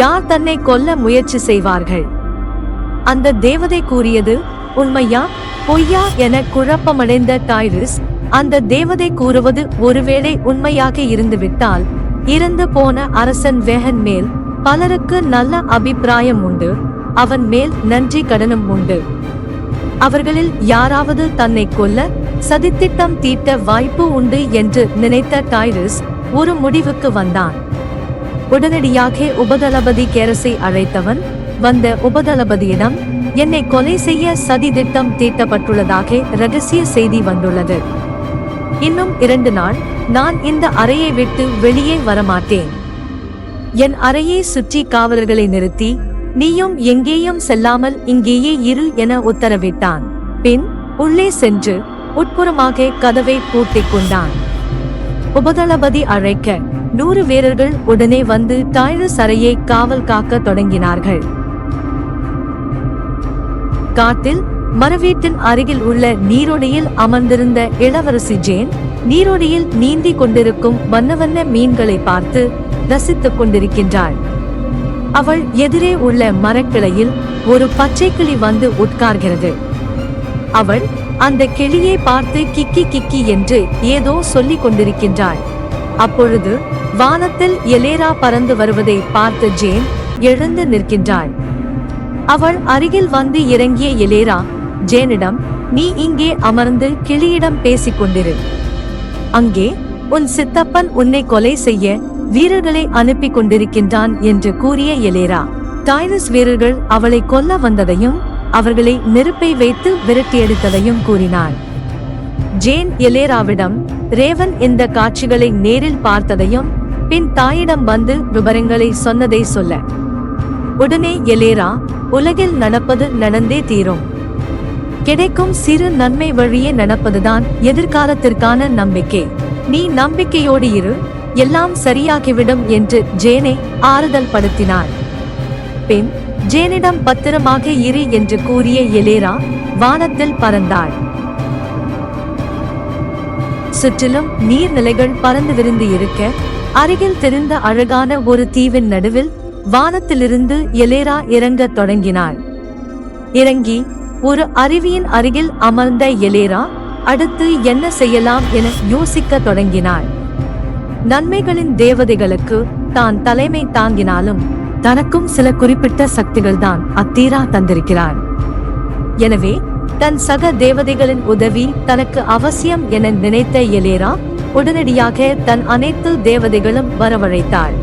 யார் தன்னை கொல்ல முயற்சி செய்வார்கள்? அந்த தேவதை கூறியது உண்மையா? பொய்யா? என குழப்பமடைந்த டைரிஸ் அந்த தேவதை கூறுவது ஒருவேளை உண்மையாக இருந்துவிட்டால் இறந்து போன அரசன் வேகன் மேல் பலருக்கு நல்ல அபிப்பிராயம் உண்டு அவன் மேல் நன்றி கடனும் உண்டு. அவர்களில் யாராவது தன்னை கொல்ல சதித்திட்டம் தீட்ட வாய்ப்பு உண்டு என்று நினைத்த டைரிஸ் ஒரு முடிவுக்கு வந்தான். உடனடியாக உபதளபதி கேரசை அழைத்தவன் வந்த உபதளபதியிடம் என்னை கொலை செய்ய சதி திட்டம் தீட்டப்பட்டுள்ளதாக ரகசிய செய்தி வந்துள்ளது. இன்னும் இரண்டு நாள் நான் இந்த அறையை விட்டு வெளியே வரமாட்டேன். என் அறையை சுற்றி காவலர்களை நிறுத்தி நீயும் எங்கேயும் செல்லாமல் இங்கேயே இரு என உத்தரவிட்டான். பின் உள்ளே சென்று உட்புறமாக கதவை பூட்டிக் கொண்டான். உபதளபதி அழைக்க நூறு வீரர்கள் உடனே வந்து டைரஸ் சரையை காவல் காக்க தொடங்கினார்கள். காட்டில் மரவீட்டின் அருகில் உள்ள நீரோடையில் அமர்ந்திருந்த இளவரசி ஜேன் நீரோடையில் நீந்தி கொண்டிருக்கும் வண்ண வண்ண மீன்களை பார்த்து ரசித்துக் கொண்டிருக்கின்றாள். அவள் எதிரே உள்ள மரக்கிளையில் ஒரு பச்சை கிளி வந்து உட்கார்கிறது. அவள் அந்த கிளியை பார்த்து கிக்கி கிக்கி என்று ஏதோ சொல்லிக் கொண்டிருக்கின்றாள். அப்பொழுது வானத்தில் எலேரா பறந்து வருவதை பார்த்து ஜேன் எழுந்து நிற்கின்றாள். அவள் அருகில் வந்து இறங்கிய எலேரா ஜேனிடம் நீ இங்கே அமர்ந்து கிளியிடம் பேசிக் கொண்டிரு. அங்கே உன் சித்தப்பன் உன்னை கொலை செய்ய வீரர்களை அனுப்பி கொண்டிருக்கின்றான் என்று கூறிய எலேரா. டைனஸ் வீரர்கள் அவளை கொல்ல வந்ததையும் அவர்களை நெருப்பை வைத்து விரட்டியடித்ததையும் கூறினாள். ஜேன் எலேராவிடம் ரேவன் இந்த காட்சிகளை நேரில் பார்த்ததையும் பின் தாயிடம் வந்து விவரங்களை சொன்னதை சொல்ல உடனே எலேரா உலகில் நடப்பது நடந்தே தீரும். கிடைக்கும் சிறு நன்மை வழியே நடப்பதுதான் எதிர்காலத்திற்கான நம்பிக்கை. நீ நம்பிக்கையோடு இரு எல்லாம் சரியாகிவிடும் என்று ஜேனை ஆறுதல் படுத்தினார். பின் ஜேனிடம் பத்திரமாக இரு என்று கூறிய எலேரா வானத்தில் பறந்தாள். சுற்றிலும் நீர்நிலைகள் பறந்து விருந்து இருக்க அருகில் தெரிந்த அழகான ஒரு தீவின் நடுவில் வானத்திலிருந்து எலேரா இறங்கத் தொடங்கினாள். இறங்கி ஒரு அருவியின் அருகில் அமர்ந்த எலேரா அடுத்து என்ன செய்யலாம் என யோசிக்கத் தொடங்கினாள். நன்மைகளின் தேவதைகளுக்கு தான் தலைமை தாங்கினாலும் தனக்கும் சில குறிப்பிட்ட சக்திகள் தான் அத்தீரா தந்திருக்கிறார் எனவே தன் சக தேவதைகளின் உதவி தனக்கு அவசியம் என நினைத்த எலேரா உடனடியாக தன் அனைத்து தேவதைகளும் வரவழைத்தாள்.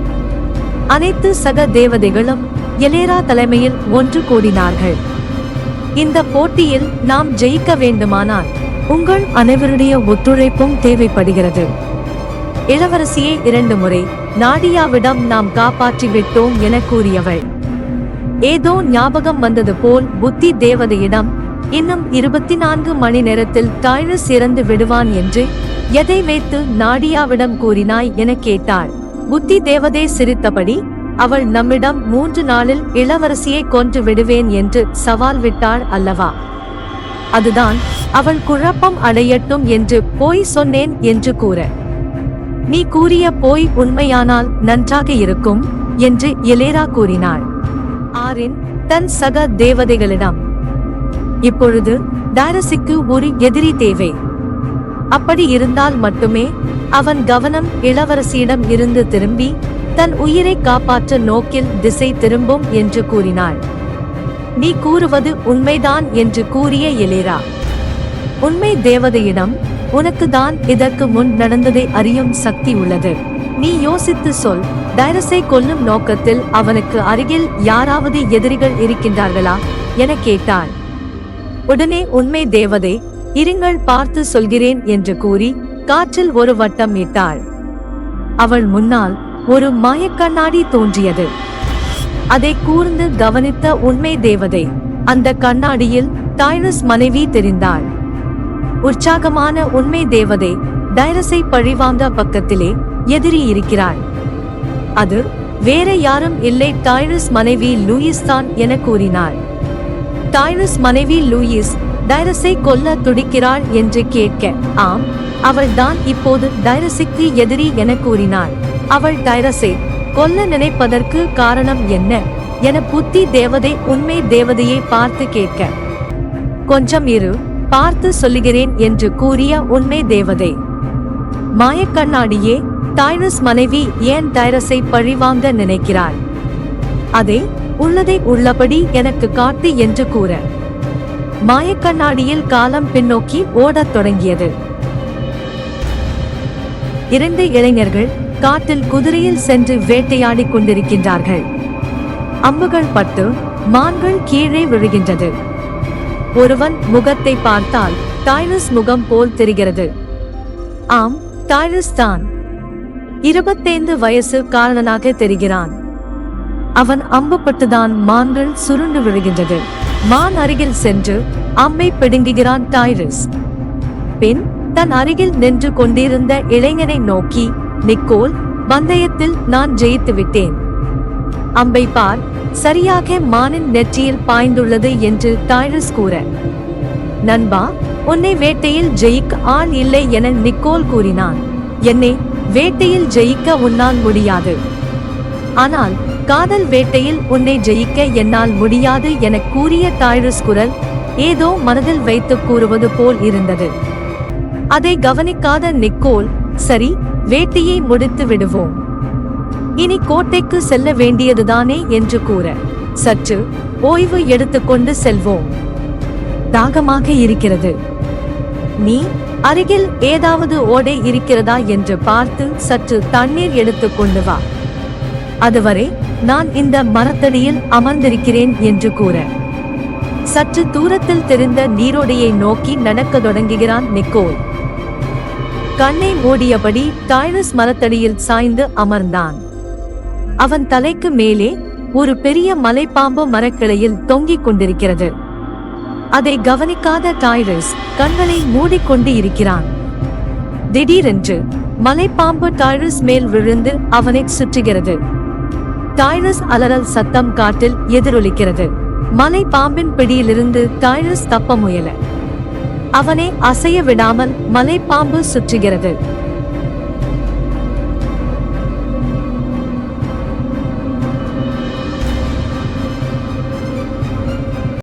அனைத்து சக தேவதைகளும் எலேரா தலைமையில் ஒன்று கூடினார்கள். இந்த போட்டியில் நாம் ஜெயிக்க வேண்டுமானால் உங்கள் அனைவருடைய ஒத்துழைப்பும் தேவைப்படுகிறது. இளவரசியை இரண்டு முறை நாடியாவிடம் நாம் காப்பாற்றி விட்டோம் என கூறியவள். ஏதோ ஞாபகம் வந்தது போல் புத்தி தேவதையிடம் இன்னும் இருபத்தி நான்கு மணி நேரத்தில் டைரஸ் இறந்து விடுவான் என்று எதை வைத்து நாடியாவிடம் கூறினாய் என கேட்டாள். புத்தி தேவதை சிரித்தபடி அவள் நம்மிடம் மூன்று நாளில் இளவரசியை கொன்று விடுவேன் என்று சவால் விட்டாள் அல்லவா? அதுதான் அவள் குழப்பம் அடையட்டும் என்று போய் சொன்னேன் என்று கூற. நீ கூறிய போய் உண்மையானால் நன்றாக இருக்கும் என்று எலேரா கூறினாள். ஆரின் தன் சக தேவதைகளிடம் இப்பொழுது டைரஸுக்கு ஒரு எதிரி தேவை. அப்படி இருந்தால் மட்டுமே அவன் கவனம் இளவரசியிடம் இருந்து திரும்பி தன் உயிரை காப்பாற்ற நோக்கில் திசை திரும்பும் என்று கூறினாள். நீ கூறுவது உண்மைதான் என்று கூறிய எலேரா. உண்மை தேவதையிடம் உனக்கு தான் இதற்கு முன் நடந்ததை அறியும் சக்தி உள்ளது. நீ யோசித்து சொல் டைரஸை கொல்லும் நோக்கத்தில் அவனுக்கு அருகில் யாராவது எதிரிகள் இருக்கின்றார்களா? என கேட்டாள். உடனே உண்மை தேவதை இருங்கள் பார்த்து சொல்கிறேன் என்று கூறி காற்றில் ஒரு வட்டம் இட்டாள். அவள் முன்னால் ஒரு மாயக்கண்ணாடி தோன்றியது. அதை கூர்ந்து கவனித்த உண்மை தேவதை அந்த கண்ணாடியில் டைரஸ் மனைவி தெரிந்தாள். உற்சாகமான உண்மை தேவதை டைரஸை பழிவாங்க பக்கத்திலே எதிரி இருக்கிறாள். அது வேற யாரும் இல்லை டைரஸ் மனைவி லூயிஸ் தான் என கூறினாள். டைரஸ் மனைவி லூயிஸ் டைரஸை கொல்ல துடிக்கிறாள் என்று கேட்க ஆம் அவள் தான் இப்போது டைரஸுக்கு எதிரி என கூறினாள். அவள் டைரஸை கொல்ல நினைப்பதற்கு காரணம் என்ன? என புத்தி தேவதை உண்மை தேவதையை பார்த்து கேட்க கொஞ்சம் இரு பார்த்து சொல்லுகிறேன் என்று கூறிய உண்மை தேவதை. மாயக்கண்ணாடியே டைரஸ் மனைவி ஏன் டைரஸை பழிவாங்க நினைக்கிறாள்? அதே உள்ளதை உள்ளபடி எனக்கு காட்டு என்று கூற. மாயக்கண்ணாடியில் காலம் பின்னோக்கி ஓடத் தொடங்கியது. இரண்டு இளைஞர்கள் காட்டில் குதிரையில் சென்று வேட்டையாடிக் கொண்டிருக்கின்றார்கள். அம்புகள் பட்டு மான்கள் கீழே விழுகின்றது. ஒருவன் முகத்தை பார்த்தால் டைரஸ் முகம் போல் தெரிகிறது. ஆம் டைரஸ் தான். இருபத்தைந்து வயசு காரணனாக தெரிகிறான். அவன் அம்புப்பட்டுதான் மான்கள் சுருண்டு விழுகின்றது. மான் அருகில் சென்று அம்மை பிடுங்குகிறான் டைரஸ். பின் தன் அருகில் நின்று கொண்டிருந்த இளைஞனை நோக்கி நிக்கோல் பந்தயத்தில் நான் ஜெயித்து விட்டேன். அம்பை பார் சரியாக மானின் நெற்றியில் பாய்ந்துள்ளது என்று டைரஸ் கூற. நண்பா உன்னை வேட்டையில் ஜெயிக்க ஆள் இல்லை என நிக்கோல் கூறினான். என்னை வேட்டையில் ஜெயிக்க உன்னால் முடியாது. ஆனால் காதல் வேட்டையில் உன்னை ஜெயிக்க என்னால் முடியாது என கூறிய டைரஸ் குரல் ஏதோ மனதில் வைத்து கூறுவது போல் இருந்தது. அதை கவனிக்காத நிக்கோல் சரி வேட்டையை முடித்து விடுவோம். இனி கோட்டைக்கு செல்ல வேண்டியதுதானே என்று கூற சற்று ஓய்வு எடுத்துக்கொண்டு செல்வோம். தாகமாக இருக்கிறது. நீ அருகில் ஏதாவது ஓடை இருக்கிறதா என்று பார்த்து சற்று தண்ணீர் எடுத்துக்கொண்டு வா. அதுவரை நான் இந்த மரத்தடியில் அமர்ந்திருக்கிறேன் என்று கூற. சற்று தூரத்தில் தெரிந்த நீரோடையை நோக்கி நடக்க தொடங்குகிறான் நிக்கோல். கண்ணை மூடியபடி டைரஸ் மரத்தடியில் சாய்ந்து அமர்ந்தான். அவன் தலைக்கு மேலே ஒரு பெரிய மலைப்பாம்பு மரக்கிளையில் தொங்கிக் கொண்டிருக்கிறது. அதை கவனிக்காத டைரஸ் கண்களை மூடிக்கொண்டு இருக்கிறான். திடீரென்று மலைப்பாம்பு டைரஸ் மேல் விழுந்து அவனை சுற்றுகிறது. டைரஸ் அலறல் சத்தம் காட்டில் எதிரொலிக்கிறது. மலை பாம்பின் பிடியிலிருந்து டைரஸ் தப்ப முயல. அவனை அசைய விடாமல் மலைப்பாம்பு சுற்றுகிறது.